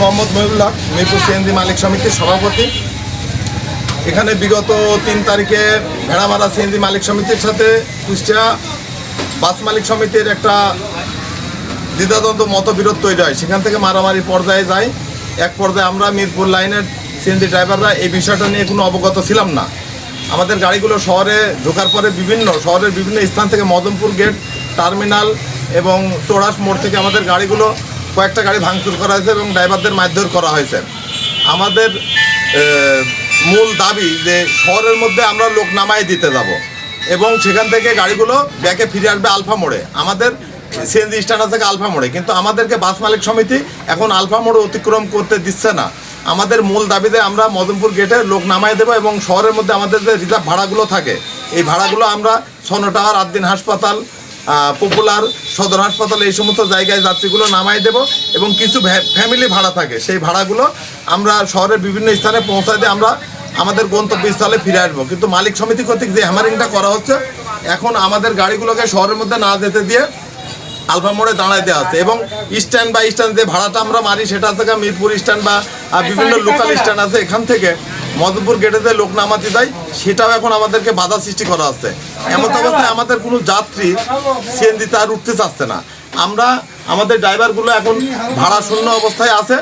Mohammad Mohibullah Mirpur CNG মালিক সমিতির সভাপতি। এখানে বিগত তিন তারিখে ভেড়ামারা সিএনজি মালিক সমিতির সাথে কুষ্টিয়া বাস মালিক সমিতির একটা দ্বিধাদ্বন্দ্ব, মতবিরোধ তৈরি হয়। সেখান থেকে মারামারি পর্যায়ে যায় এক পর্যায়ে আমরা মিরপুর লাইনের সিএনজি ড্রাইভাররা এই বিষয়টা নিয়ে কোনো অবগত ছিলাম না। আমাদের গাড়িগুলো শহরে ঢোকার পরে বিভিন্ন, শহরের বিভিন্ন স্থান থেকে মদনপুর গেট, টার্মিনাল এবং চোড়াস মোড় থেকে আমাদের গাড়িগুলো কয়েকটা গাড়ি ভাঙচুর করা হয়েছে এবং ড্রাইভারদের মারধর করা হয়েছে। আমাদের মূল দাবি যে শহরের মধ্যে আমরা লোক নামাই দিতে যাব এবং সেখান থেকে গাড়িগুলো ব্যাকে ফিরে আসবে আলফা মোড়ে। আমাদের সিএনজি স্ট্যান্ড থেকে আলফা মোড়ে, কিন্তু আমাদেরকে বাস মালিক সমিতি এখন আলফা মোড়ে অতিক্রম করতে দিচ্ছে না। আমাদের মূল দাবিতে আমরা মদনপুর গেটে লোক নামাই দেবো এবং শহরের মধ্যে আমাদের যে রিজার্ভ ভাড়াগুলো থাকে, এই ভাড়াগুলো আমরা ছনো টাওয়ার হাসপাতাল পপুলার সদর হাসপাতাল এই সমস্ত জায়গায় যাত্রীগুলো নামাই দেব এবং কিছু ফ্যামিলি ভাড়া থাকে। সেই ভাড়াগুলো আমরা শহরের বিভিন্ন স্থানে পৌঁছায় দিয়ে আমরা আমাদের গন্তব্যস্থলে ফিরে আসব। কিন্তু মালিক সমিতি কর্তৃক যে হ্যামারিংটা করা হচ্ছে এখন আমাদের গাড়িগুলোকে শহরের মধ্যে না যেতে দিয়ে আলফা মোড়ে দাঁড়ায় দেওয়া আছে এবং স্ট্যান্ড বা স্ট্যান্ড যে ভাড়াটা আমরা মারি সেটা থেকে মিরপুর স্ট্যান্ড বা আহ, বিভিন্ন লোকাল স্ট্যান্ড আছে এখান থেকে। মধুপুর গেটে যে লোক নামাতে দেয় সেটাও এখন আমাদেরকে বাধা সৃষ্টি করা হচ্ছে। এমন অবস্থায় আমাদের কোনো যাত্রী সিএনজিতে আর উঠতে চাচ্ছে না। আমরা, আমাদের ড্রাইভারগুলো এখন ভাড়া শূন্য অবস্থায় আছে।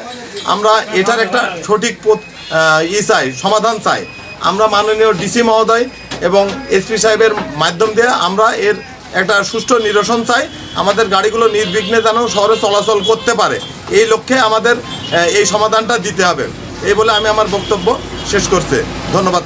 আমরা এটার একটা সঠিক ই চাই, সমাধান চাই। আমরা মাননীয় ডিসি মহোদয় এবং এসপি সাহেবের মাধ্যম দিয়ে আমরা এর একটা সুষ্ঠু নিরসন চাই। আমাদের গাড়িগুলো নির্বিঘ্নে যেন শহরে চলাচল করতে পারে। এই লক্ষ্যে আমাদের এই সমাধানটা দিতে হবে। এই বলে আমি আমার বক্তব্য শেষ করছি ধন্যবাদ।